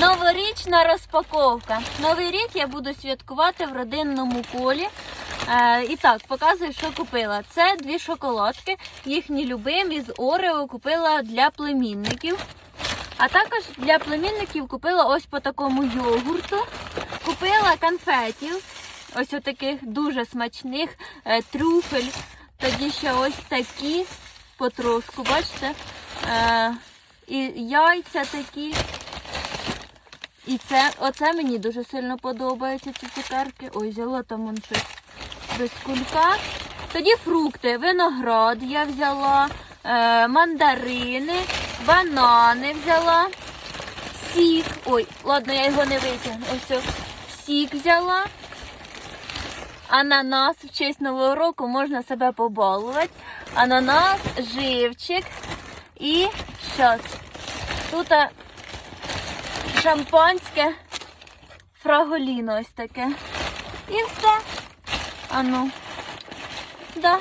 Новорічна розпаковка. Новий рік я буду святкувати в родинному колі. Е, і так, показую, що купила. Це дві шоколадки. Їхні любимі з Орео купила для племінників. А також для племінників купила ось по такому йогурту. Купила конфетів. Ось отаких дуже смачних е, трюфель. Тоді ще ось такі потрошку, бачите? Е, і яйця такі. І це, оце мені дуже сильно подобається, ці цукерки. Ой, взяла там он щось без кулька. Тоді фрукти, виноград я взяла, е, мандарини, банани взяла, сік. Ой, ладно, я його не витягну. Ось о, сік взяла. Ананас в честь Нового року можна себе побалувати. Ананас, живчик і щас. Тут а, шампанське фраголіно ось таке. І все. Ану. Да,